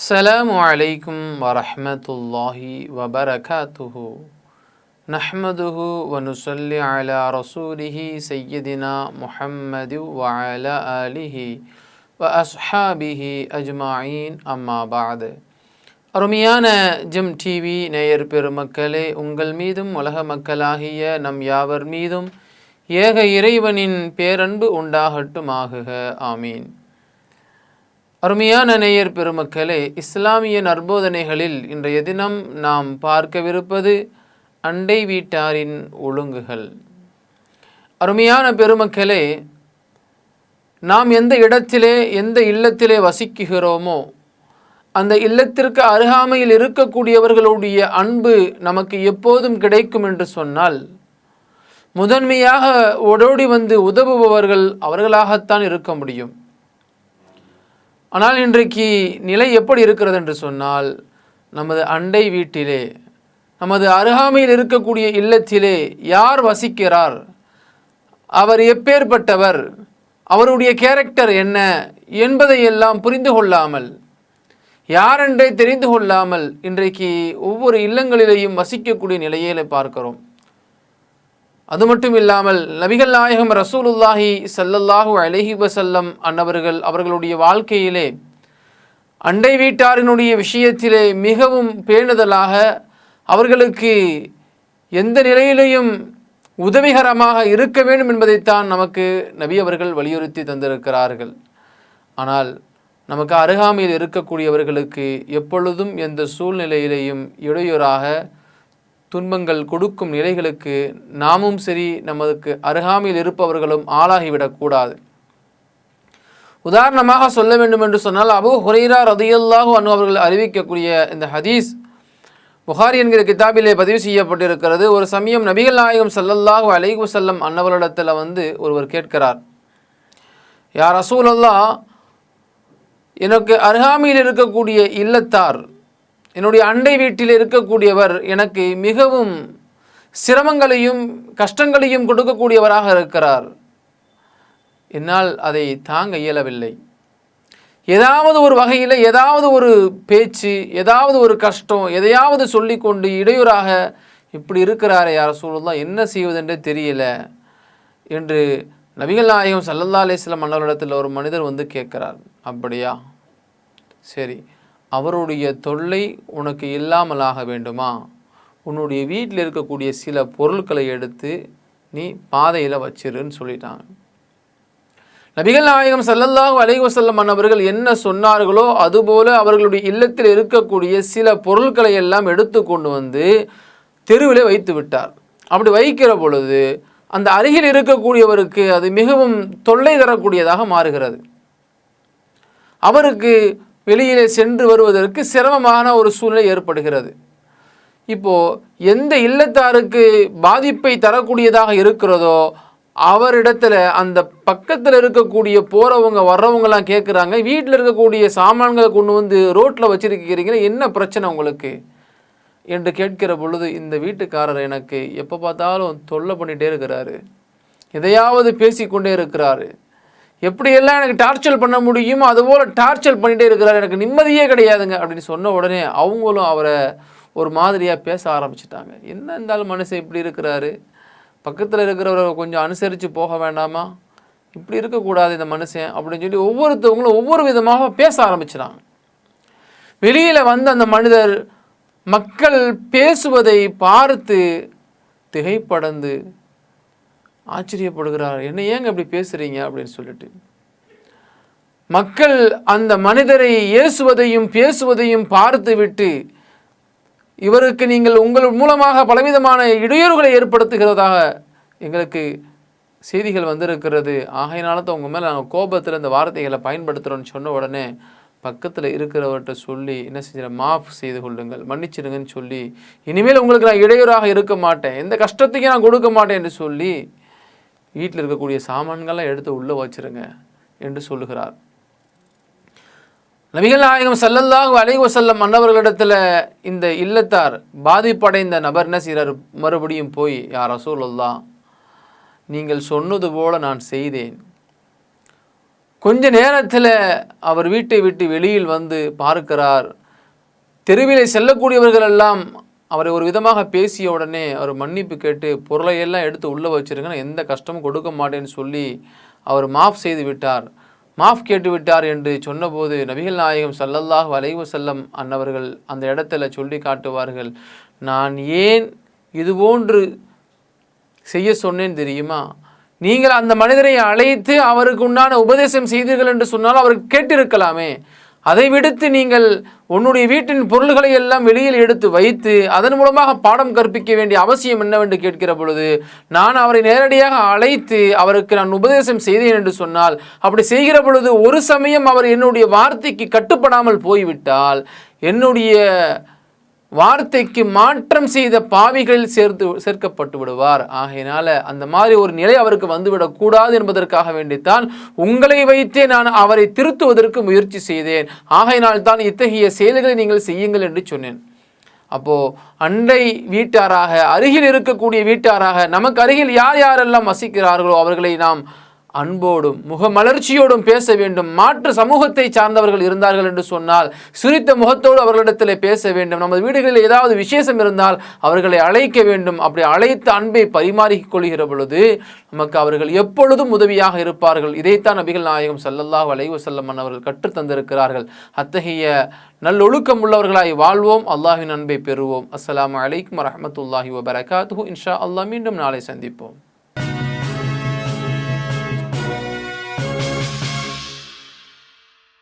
السلام عليكم ورحمة الله وبركاته نحمده ونصلي على رسوله سيدنا محمد وعلى آله وأصحابه أجمعين أما بعد அருமையான gym TV நேயர் பெருமக்களே உங்கள் மீதும் உலக மக்களாகிய நம் யாவர் மீதும் ஏக இறைவனின் பேரன்பு உண்டாகட்டுமாகுக ஆமீன் அருமையான நேயர் பெருமக்களே இஸ்லாமிய நற்போதனைகளில் இன்றைய தினம் நாம் பார்க்கவிருப்பது அண்டை வீட்டாரின் ஒழுங்குகள். அருமையான பெருமக்களே நாம் எந்த இடத்திலே எந்த இல்லத்திலே வசிக்குகிறோமோ அந்த இல்லத்திற்கு அருகாமையில் இருக்கக்கூடியவர்களுடைய அன்பு நமக்கு எப்போதும் கிடைக்கும் என்று சொன்னால் முதன்மையாக ஓடோடி வந்து உதவுபவர்கள் அவர்களாகத்தான் இருக்க முடியும். ஆனால் இன்றைக்கு நிலை எப்படி இருக்கிறது என்று சொன்னால் நமது அண்டை வீட்டிலே நமது அருகாமையில் இருக்கக்கூடிய இல்லத்திலே யார் வசிக்கிறார்? அவர் எப்பேற்பட்டவர்? அவருடைய கேரக்டர் என்ன? என்பதையெல்லாம் புரிந்து கொள்ளாமல் யாரென்றே தெரிந்து கொள்ளாமல் இன்றைக்கு ஒவ்வொரு இல்லங்களிலேயும் வசிக்கக்கூடிய நிலையில பார்க்கிறோம். அது மட்டும் இல்லாமல் நபிகள் நாயகம் ரசூலுல்லாஹி சல்லல்லாஹு அலஹி வசல்லம் அன்னவர்கள் அவர்களுடைய வாழ்க்கையிலே அண்டை வீட்டாரினுடைய விஷயத்திலே மிகவும் பேணுதலாக அவர்களுக்கு எந்த நிலையிலையும் உதவிகரமாக இருக்க வேண்டும் என்பதைத்தான் நமக்கு நபி அவர்கள் வலியுறுத்தி தந்திருக்கிறார்கள். ஆனால் நமக்கு அருகாமையில் இருக்கக்கூடியவர்களுக்கு எப்பொழுதும் எந்த சூழ்நிலையிலேயும் இடையூறாக துன்பங்கள் கொடுக்கும் நிலைகளுக்கு நாமும் சரி நமக்கு அருகாமையில் இருப்பவர்களும் ஆளாகிவிடக்கூடாது உதாரணமாக சொல்ல வேண்டும் என்று சொன்னால் அபு ஹுரைரா ரதியல்லாஹு அனு அவர்கள் அறிவிக்கக்கூடிய இந்த ஹதீஸ் புகாரி என்கிற கிதாபிலே பதிவு செய்யப்பட்டிருக்கிறது. ஒரு சமயம் நபிகள் நாயகம் சல்லல்லாஹு அலைகு செல்லம் அன்னவரிடத்தில் வந்து ஒருவர் கேட்கிறார் யார் ரசூலல்லா எனக்கு அருகாமையில் இருக்கக்கூடிய இல்லத்தார் என்னுடைய அண்டை வீட்டில் இருக்கக்கூடியவர் எனக்கு மிகவும் சிரமங்களையும் கஷ்டங்களையும் கொடுக்கக்கூடியவராக இருக்கிறார். என்னால் அதை தாங்க இயலவில்லை. ஏதாவது ஒரு வகையில் ஏதாவது ஒரு பேச்சு ஏதாவது ஒரு கஷ்டம் எதையாவது சொல்லிக்கொண்டு இடையூறாக இப்படி இருக்கிறாரே யார் சூழல்லாம் என்ன செய்வதென்றே தெரியல என்று நபிகள் நாயகம் சல்லல்லா அலிஸ்லாம் மன்னரிடத்தில் ஒரு மனிதர் வந்து கேட்குறார். அப்படியா? சரி. அவருடைய தொல்லை உனக்கு இல்லாமலாக வேண்டுமா? உன்னுடைய வீட்டில் இருக்கக்கூடிய சில பொருட்களை எடுத்து நீ பாதையில் வச்சிருன்னு சொல்லிட்டாங்க. நபிகள் நாயகம் சல்லல்லாஹு அலைவசல்லம் வசல்லம் அவர்கள் என்ன சொன்னார்களோ அதுபோல அவர்களுடைய இல்லத்தில் இருக்கக்கூடிய சில பொருட்களை எல்லாம் எடுத்து கொண்டு வந்து தெருவில் வைத்து விட்டார். அப்படி வைக்கிற பொழுது அந்த அருகில் இருக்கக்கூடியவருக்கு அது மிகவும் தொல்லை தரக்கூடியதாக மாறுகிறது. அவருக்கு வெளியிலே சென்று வருவதற்கு சிரமமான ஒரு சூழ்நிலை ஏற்படுகிறது. இப்போது எந்த இல்லத்தாருக்கு பாதிப்பை தரக்கூடியதாக இருக்கிறதோ அவரிடத்துல அந்த பக்கத்தில் இருக்கக்கூடிய போகிறவங்க வர்றவங்கலாம் கேட்குறாங்க வீட்டில் இருக்கக்கூடிய சாமான்களை கொண்டு வந்து ரோட்டில் வச்சிருக்கிறீங்களா என்ன பிரச்சனை உங்களுக்கு? என்று கேட்கிற பொழுது இந்த வீட்டுக்காரர் எனக்கு எப்போ பார்த்தாலும் தொல்லை பண்ணிகிட்டே இருக்கிறாரு. எதையாவது பேசிக்கொண்டே இருக்கிறாரு. எப்படியெல்லாம் எனக்கு டார்ச்சர் பண்ண முடியுமோ அதுபோல் டார்ச்சர் பண்ணிகிட்டே இருக்கிறார். எனக்கு நிம்மதியே கிடையாதுங்க. அப்படின்னு சொன்ன உடனே அவங்களும் அவரை ஒரு மாதிரியாக பேச ஆரம்பிச்சிட்டாங்க. என்ன இருந்தாலும் மனுஷன் இப்படி இருக்கிறாரு? பக்கத்தில் இருக்கிறவரை கொஞ்சம் அனுசரித்து போக வேண்டாமா? இப்படி இருக்கக்கூடாது இந்த மனுஷன் அப்படின்னு சொல்லி ஒவ்வொருத்தவங்களும் ஒவ்வொரு விதமாக பேச ஆரம்பிச்சிடாங்க வெளியில் வந்து அந்த மனிதர் மக்கள் பேசுவதை பார்த்து திகைப்படந்து ஆச்சரியப்படுகிறார். என்ன ஏங்க அப்படி பேசுறீங்க? அப்படின்னு சொல்லிட்டு. மக்கள் அந்த மனிதரை ஏசுவதையும் பேசுவதையும் பார்த்துவிட்டு இவருக்கு நீங்கள் உங்கள் மூலமாக பலவிதமான இடையூறுகளை ஏற்படுத்துகிறதாக எங்களுக்கு செய்திகள் வந்திருக்கிறது. ஆகையினால தான் உங்கள் மேலே நாங்கள் கோபத்தில் இந்த வார்த்தைகளை பயன்படுத்துகிறோன்னு சொன்ன உடனே பக்கத்தில் இருக்கிறவர்கிட்ட சொல்லி என்ன செஞ்சிட மாஃப் செய்து கொள்ளுங்கள். மன்னிச்சிடுங்கன்னு சொல்லி இனிமேல் உங்களுக்கு நான் இடையூறாக இருக்க மாட்டேன். எந்த கஷ்டத்தையும் நான் கொடுக்க மாட்டேன் என்று சொல்லி வீட்டில் இருக்கக்கூடிய சாமான்கள்லாம் எடுத்து உள்ளே வச்சிருங்க என்று சொல்லுகிறார். நபிகள் நாயகம் சல்லல்லாஹு அழைவு செல்லம் மன்னவர்களிடத்தில் இந்த இல்லத்தார் பாதிப்படைந்த நபர் என்ன செய்கிறார்? மறுபடியும் போய் யார் ரசூலுல்லா நீங்கள் சொன்னது போல நான் செய்தேன். கொஞ்ச நேரத்தில் அவர் வீட்டை விட்டு வெளியில் வந்து பார்க்கிறார். தெருவிலே செல்லக்கூடியவர்கள் எல்லாம் அவரை ஒரு விதமாக பேசிய உடனே அவர் மன்னிப்பு கேட்டு பொருளை எல்லாம் எடுத்து உள்ளே வச்சிருங்க எந்த கஷ்டமும் கொடுக்க மாட்டேன்னு சொல்லி அவர் மாஃப் செய்து விட்டார். மாஃப் கேட்டு விட்டார் என்று சொன்னபோது நபிகள் நாயகம் சல்லல்லாஹ் வலைவு செல்லம் அன்னவர்கள் அந்த இடத்துல சொல்லி காட்டுவார்கள் நான் ஏன் இதுபோன்று செய்ய சொன்னேன் தெரியுமா? நீங்கள் அந்த மனிதரை அழைத்து அவருக்கு உண்டான உபதேசம் செய்தீர்கள் என்று சொன்னால் அவர் கேட்டிருக்கலாமே. அதை விடுத்து நீங்கள் உன்னுடைய வீட்டின் பொருள்களை எல்லாம் வெளியில் எடுத்து வைத்து அதன் மூலமாக பாடம் கற்பிக்க வேண்டிய அவசியம் என்னவென்று கேட்கிற பொழுது நான் அவரை நேரடியாக அழைத்து அவருக்கு நான் உபதேசம் செய்தேன் என்று சொன்னால் அப்படி செய்கிற பொழுது ஒரு சமயம் அவர் என்னுடைய வார்த்தைக்கு கட்டுப்படாமல் போய்விட்டால் என்னுடைய வார்த்தைக்கு மாற்றம் செய்த பாவிகளில் சேர்த்து சேர்க்கப்பட்டு விடுவார். ஆகையினால அந்த மாதிரி ஒரு நிலை அவருக்கு வந்துவிடக்கூடாது என்பதற்காக வேண்டித்தான் உங்களை வைத்தே நான் அவரை திருத்துவதற்கு முயற்சி செய்தேன். ஆகையினால் தான் இத்தகைய செயல்களை நீங்கள் செய்யுங்கள் என்று சொன்னேன். அப்போ அண்டை வீட்டாராக அருகில் இருக்கக்கூடிய வீட்டாராக நமக்கு அருகில் யார் யாரெல்லாம் வசிக்கிறார்களோ அவர்களை நாம் அன்போடும் முகமலர்ச்சியோடும் பேச வேண்டும். மாற்று சமூகத்தை சார்ந்தவர்கள் இருந்தார்கள் என்று சொன்னால் சிரித்த முகத்தோடு அவர்களிடத்தில் பேச வேண்டும். நமது வீடுகளில் ஏதாவது விசேஷம் இருந்தால் அவர்களை அழைக்க வேண்டும். அப்படி அழைத்து அன்பை பரிமாறிக் கொள்கிற பொழுது நமக்கு அவர்கள் எப்பொழுதும் உதவியாக இருப்பார்கள். இதைத்தான் நபிகள் நாயகம் ஸல்லல்லாஹு அலைஹி வஸல்லம் அவர்கள் கற்றுத் தந்திருக்கிறார்கள். அத்தகைய நல்லொழுக்கம் உள்ளவர்களாய் வாழ்வோம். அல்லாஹின் அன்பை பெறுவோம். அஸ்லாம் அலைக்கும் வரஹ்மத்துல்லாஹி வபரகாத்து இன்ஷா அல்லாஹ் மீண்டும் நாளை சந்திப்போம்.